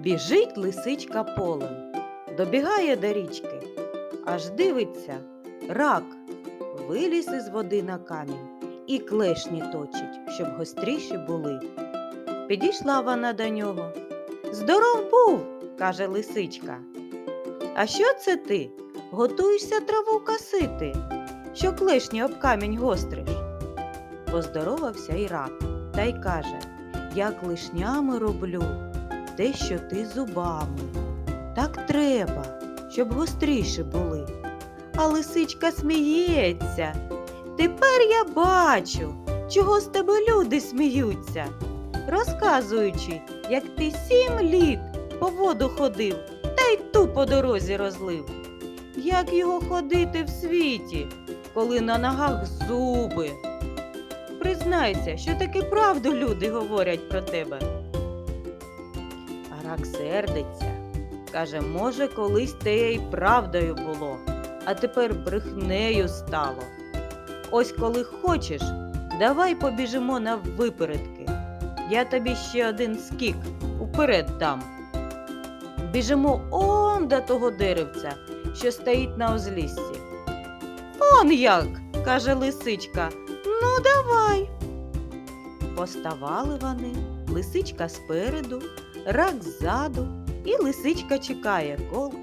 Біжить лисичка полем, добігає до річки, аж дивиться, рак виліз із води на камінь і клешні точить, щоб гостріші були. Підійшла вона до нього. Здоров був, каже лисичка. А що це ти? Готуєшся траву косити, що клешні об камінь гостриш? Поздоровався й рак та й каже, я клешнями роблю те, що ти зубами. Так треба, щоб гостріше були. А лисичка сміється. Тепер я бачу, чого з тебе люди сміються, розказуючи, як ти сім літ по воду ходив та й ту по дорозі розлив. Як його ходити в світі, коли на ногах зуби? Признайся, що таки правду люди говорять про тебе. А рак сердиться. Каже, може, колись те й правдою було, а тепер брехнею стало. Ось коли хочеш, давай побіжимо на випередки. Я тобі ще один скік уперед дам. Біжимо он до того деревця, що стоїть на узліссі. Он як, каже лисичка. Ну, давай. Поставали вони, лисичка спереду, рак ззаду, і лисичка чекає,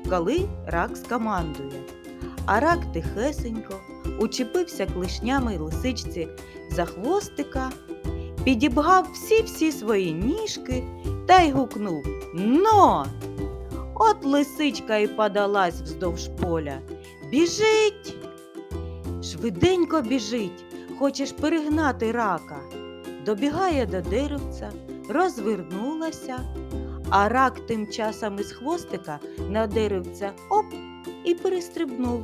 коли рак скомандує. А рак тихесенько учепився клешнями лисичці за хвостика, підібгав всі-всі свої ніжки та й гукнув Но! От лисичка й подалась вздовж поля. Біжить! Швиденько біжить, хочеш перегнати рака. Добігає до деревця, розвернулася, а рак тим часом із хвостика на деревця оп і перестрибнув.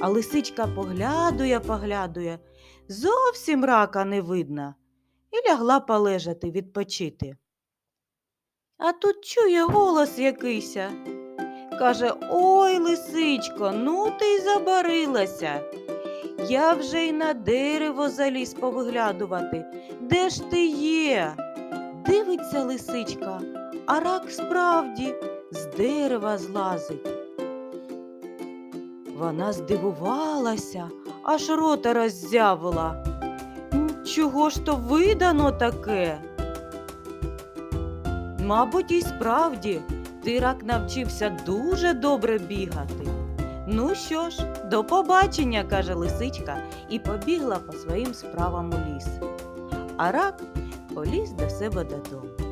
А лисичка поглядує, поглядує, зовсім рака не видно, і лягла полежати, відпочити. А тут чує голос якийся. Каже, ой, лисичко, ну ти й забарилася. Я вже й на дерево заліз повиглядувати. Де ж ти є? Дивиться лисичка, а рак справді з дерева злазить. Вона здивувалася, аж рота роззявила. Чого ж то видано таке? Мабуть, і справді, ти рак навчився дуже добре бігати. Ну що ж, до побачення, каже лисичка, і побігла по своїм справам у ліс. А рак поліз до себе додому.